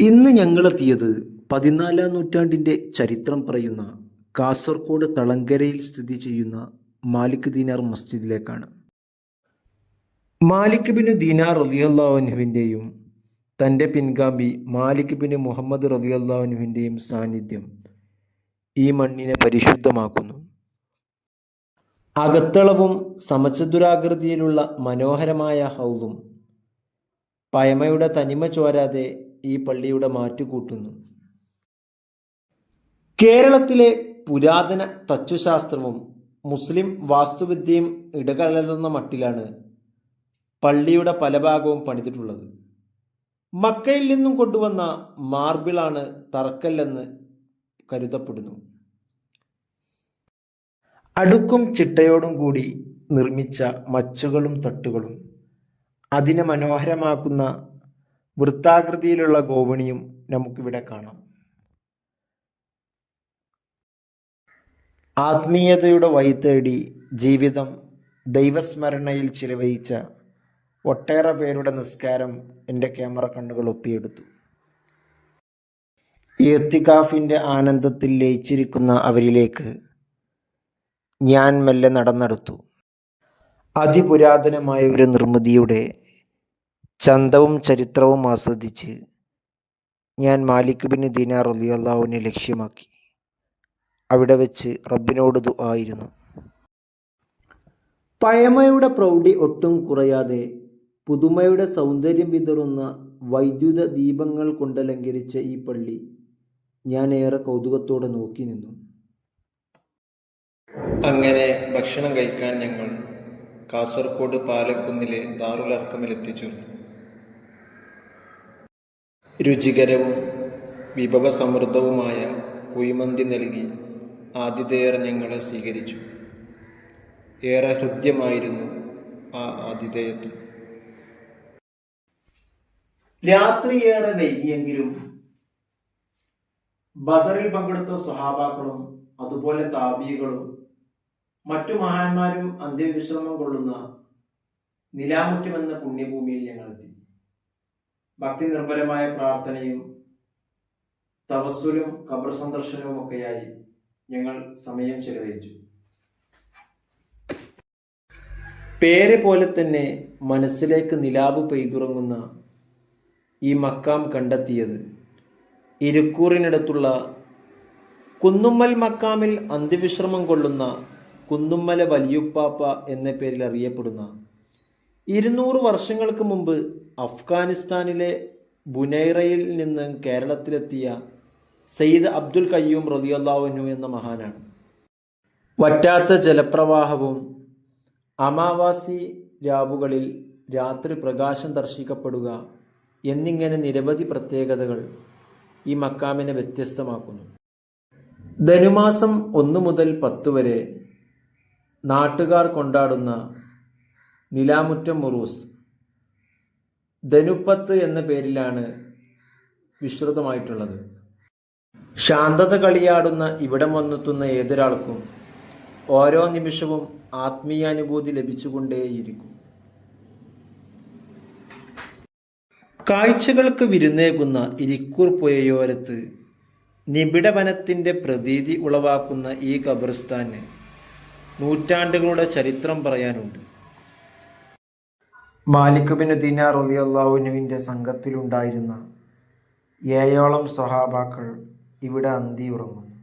ഇന്ന് ഞങ്ങളെത്തിയത് പതിനാലാം നൂറ്റാണ്ടിന്റെ ചരിത്രം പറയുന്ന കാസർഗോഡ് തളങ്കരയിൽ സ്ഥിതി ചെയ്യുന്ന മാലിക് ദീനാർ മസ്ജിദിലേക്കാണ്. മാലിക് ബിന് ദീനാർ റലിയല്ലാഹുവിന്റെയും തന്റെ പിൻഗാമി മാലിക് ബിന് മുഹമ്മദ് റലിയല്ലാഹുവിന്റെയും സാന്നിധ്യം ഈ മണ്ണിനെ പരിശുദ്ധമാക്കുന്നു. അകത്തളവും സമചതുരാകൃതിയിലുള്ള മനോഹരമായ ഹൗദും പയമയുടെ തനിമ ചോരാതെ ഈ പള്ളിയുടെ മാറ്റുകൂട്ടുന്നു കേരളത്തിലെ പുരാതന തച്ചുശാസ്ത്രവും മുസ്ലിം വാസ്തുവിദ്യയും ഇടകലർന്ന മട്ടിലാണ് പള്ളിയുടെ പല ഭാഗവും പണിതിട്ടുള്ളത്. മക്കയിൽ നിന്നും കൊണ്ടുവന്ന മാർബിളാണ് തറക്കല്ലെന്ന് കരുതപ്പെടുന്നു. അടുക്കും ചിട്ടയോടും കൂടി നിർമ്മിച്ച മച്ചുകളും തട്ടുകളും അതിനെ മനോഹരമാക്കുന്ന വൃത്താകൃതിയിലുള്ള ഗോവണിയും നമുക്കിവിടെ കാണാം. ആത്മീയതയുടെ വൈത്തേടി ജീവിതം ദൈവസ്മരണയിൽ ചിലവഴിച്ച ഒട്ടേറെ പേരുടെ നിസ്കാരം എന്റെ ക്യാമറ കണ്ണുകൾ ഒപ്പിയെടുത്തു. എത്തിക്കാഫിന്റെ ആനന്ദത്തിൽ ലയിച്ചിരിക്കുന്ന അവരിലേക്ക് ഞാൻ മെല്ലെ നടന്നെടുത്തു. അതിപുരാതനമായ ഒരു നിർമ്മിതിയുടെ ചന്തവും ചരിത്രവും ആസ്വദിച്ച് ഞാൻ മാലിക് ബിൻ ദീനാർ അള്ളാഹുവിനെ ലക്ഷ്യമാക്കി. അവിടെ വെച്ച് റബ്ബിനോട് ആയിരുന്നു. പഴമയുടെ പ്രൗഢി ഒട്ടും കുറയാതെ പുതുമയുടെ സൗന്ദര്യം വിതറുന്ന വൈദ്യുത ദീപങ്ങൾ കൊണ്ടലങ്കരിച്ച ഈ പള്ളി ഞാൻ ഏറെ കൗതുകത്തോടെ നോക്കി നിന്നു. അങ്ങനെ ഭക്ഷണം കഴിക്കാൻ ഞങ്ങൾ കാസർഗോഡ് പാലക്കുന്നിലെ ദാറുൽ എത്തിച്ചേർന്നു. രുചികരവും വിഭവസമൃദ്ധവുമായ കുഴിമന്തി നൽകി ആതിഥേയർ ഞങ്ങളെ സ്വീകരിച്ചു. ഏറെ ഹൃദ്യമായിരുന്നു ആ ആതിഥേയത്വം. രാത്രിയേറെ വൈകിയെങ്കിലും ബദറിൽ പങ്കെടുത്ത സ്വഹാബാക്കളും അതുപോലെ താബികളും മറ്റു മഹാന്മാരും അന്ത്യവിശ്രമം കൊള്ളുന്ന നിലാമുറ്റമെന്ന പുണ്യഭൂമിയിൽ ഞങ്ങളെത്തി. ഭക്തി നിർഭരമായ പ്രാർത്ഥനയും തവസ്സുലും ഖബർ സന്ദർശനവും ഒക്കെയായി ഞങ്ങൾ സമയം ചെലവഴിച്ചു. പേരെ പോലെ തന്നെ മനസ്സിലേക്ക് നിലാവ് പെയ്തുറങ്ങുന്ന ഈ മക്കാം കണ്ടെത്തിയത് ഇരുക്കൂറിനടുത്തുള്ള കുന്നുമ്മൽ മക്കാമിൽ അന്ത്യവിശ്രമം കൊള്ളുന്ന കുന്നുമ്മല വലിയുപ്പാപ്പ എന്ന പേരിൽ അറിയപ്പെടുന്ന ഇരുന്നൂറ് വർഷങ്ങൾക്ക് മുമ്പ് അഫ്ഗാനിസ്ഥാനിലെ ബുനൈറയിൽ നിന്ന് കേരളത്തിലെത്തിയ സയ്യിദ് അബ്ദുൽ കയ്യൂം റലിയല്ലാവുനു എന്ന മഹാനാണ്. വറ്റാത്ത ജലപ്രവാഹവും അമാവാസി രാവുകളിൽ രാത്രി പ്രകാശം ദർശിക്കപ്പെടുക എന്നിങ്ങനെ നിരവധി പ്രത്യേകതകൾ ഈ മക്കാമിനെ വ്യത്യസ്തമാക്കുന്നു. ധനുമാസം ഒന്നു മുതൽ പത്ത് വരെ നാട്ടുകാർ കൊണ്ടാടുന്ന നിലാമുറ്റം മുറൂസ് ധനുപ്പത്ത് എന്ന പേരിലാണ് വിശ്രുതമായിട്ടുള്ളത്. ശാന്തത കളിയാടുന്ന ഇവിടം വന്നെത്തുന്ന ഏതൊരാൾക്കും ഓരോ നിമിഷവും ആത്മീയാനുഭൂതി ലഭിച്ചുകൊണ്ടേയിരിക്കും. കാഴ്ചകൾക്ക് വിരുന്നേകുന്ന ഇരിക്കൂർ പുഴയോരത്ത് നിബിഡവനത്തിന്റെ പ്രതീതി ഉളവാക്കുന്ന ഈ ഖബർസ്ഥാന് നൂറ്റാണ്ടുകളുടെ ചരിത്രം പറയാനുണ്ട്. മാലിക് ബിൻ ദിനാർ റളിയല്ലാഹുവിന്റെ സംഘത്തിലുണ്ടായിരുന്ന ഏഴോളം സ്വഹാബാക്കൾ ഇവിടെ അന്തി ഉറങ്ങുന്നു.